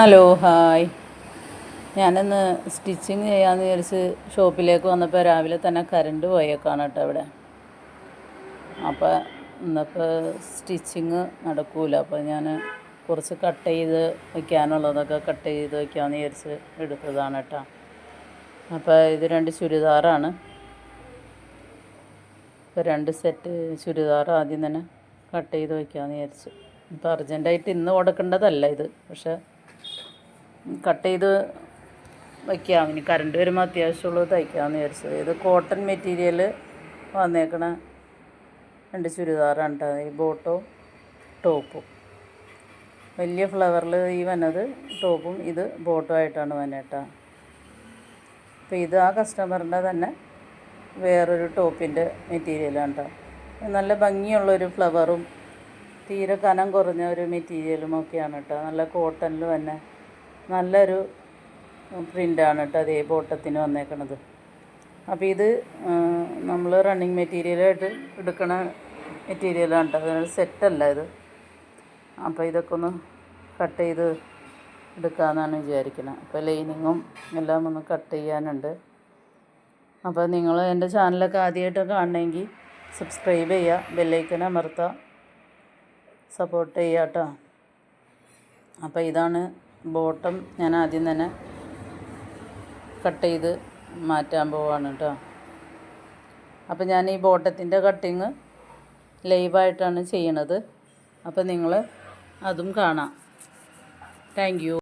Hello hi. ഞാനിന്ന് stitching ചെയ്യാമെന്ന് വിചാരിച്ച് ഷോപ്പിലേക്ക് വന്നപ്പോൾ രാവിലെ തന്നെ കറണ്ട് പോയേക്കാണ് കേട്ടോ ഇവിടെ. അപ്പോൾ ഇന്നിപ്പോൾ സ്റ്റിച്ചിങ് നടക്കൂല. അപ്പോൾ ഞാൻ കുറച്ച് കട്ട് ചെയ്ത് വയ്ക്കാനുള്ളതൊക്കെ കട്ട് ചെയ്ത് വയ്ക്കാമെന്ന് വിചാരിച്ച് എടുത്തതാണ് കേട്ടോ. അപ്പോൾ ഇത് രണ്ട് ചുരിദാറാണ്. ഇപ്പോൾ രണ്ട് സെറ്റ് ചുരിദാർ ആദ്യം തന്നെ കട്ട് ചെയ്ത് വയ്ക്കാമെന്ന് വിചാരിച്ച്. ഇപ്പോൾ അർജന്റായിട്ട് ഇന്ന് കൊടുക്കേണ്ടതല്ല ഇത്. പക്ഷേ കട്ട് ചെയ്ത് വയ്ക്കാം. ഇനി കറണ്ട് വരുമ്പോൾ അത്യാവശ്യമുള്ളത് തയ്ക്കാമെന്ന് വിചാരിച്ചത്. ഇത് കോട്ടൺ മെറ്റീരിയൽ വന്നേക്കണ രണ്ട് ചുരിദാറാണ് ഈ ബോട്ടോ ടോപ്പും വലിയ ഫ്ലവറിൽ ഈ വന്നത് ടോപ്പും ഇത് ബോട്ടും ആയിട്ടാണ് വന്നേട്ടാ അപ്പോൾ ഇത് ആ കസ്റ്റമറിന്റെ തന്നെ വേറൊരു ടോപ്പിന്റെ മെറ്റീരിയലാണ് കേട്ടോ നല്ല ഭംഗിയുള്ളൊരു ഫ്ലവറും തീരെ കനം കുറഞ്ഞ ഒരു മെറ്റീരിയലും ഒക്കെയാണ് കേട്ടോ നല്ല കോട്ടണിൽ തന്നെ നല്ലൊരു പ്രിന്റാണ് കേട്ടോ അതേ ബോട്ടത്തിന് വന്നേക്കണത്. അപ്പോൾ ഇത് നമ്മൾ റണ്ണിങ് മെറ്റീരിയലായിട്ട് എടുക്കണ മെറ്റീരിയലാണ് കേട്ടോ. അതിനൊരു സെറ്റല്ല ഇത്. അപ്പോൾ ഇതൊക്കെ ഒന്ന് കട്ട് ചെയ്ത് എടുക്കാമെന്നാണ് വിചാരിക്കുന്നത് അപ്പോൾ ലൈനിങ്ങും എല്ലാം ഒന്ന് കട്ട് ചെയ്യാനുണ്ട്. അപ്പോൾ നിങ്ങൾ എന്റെ ചാനലൊക്കെ ആദ്യമായിട്ട് കാണണമെങ്കിൽ സബ്സ്ക്രൈബ് ചെയ്യുക ബെല്ലൈക്കൻ അമർത്തുക സപ്പോർട്ട് ചെയ്യുക കേട്ടോ. അപ്പോൾ ഇതാണ് ബോട്ടം ഞാൻ ആദ്യം തന്നെ കട്ട് ചെയ്ത് മാറ്റാൻ പോവാണ് കേട്ടോ അപ്പോൾ ഞാൻ ഈ ബോട്ടത്തിന്റെ കട്ടിങ് ലൈവായിട്ടാണ് ചെയ്യണത്. അപ്പോൾ നിങ്ങൾ അതും കാണാം. താങ്ക്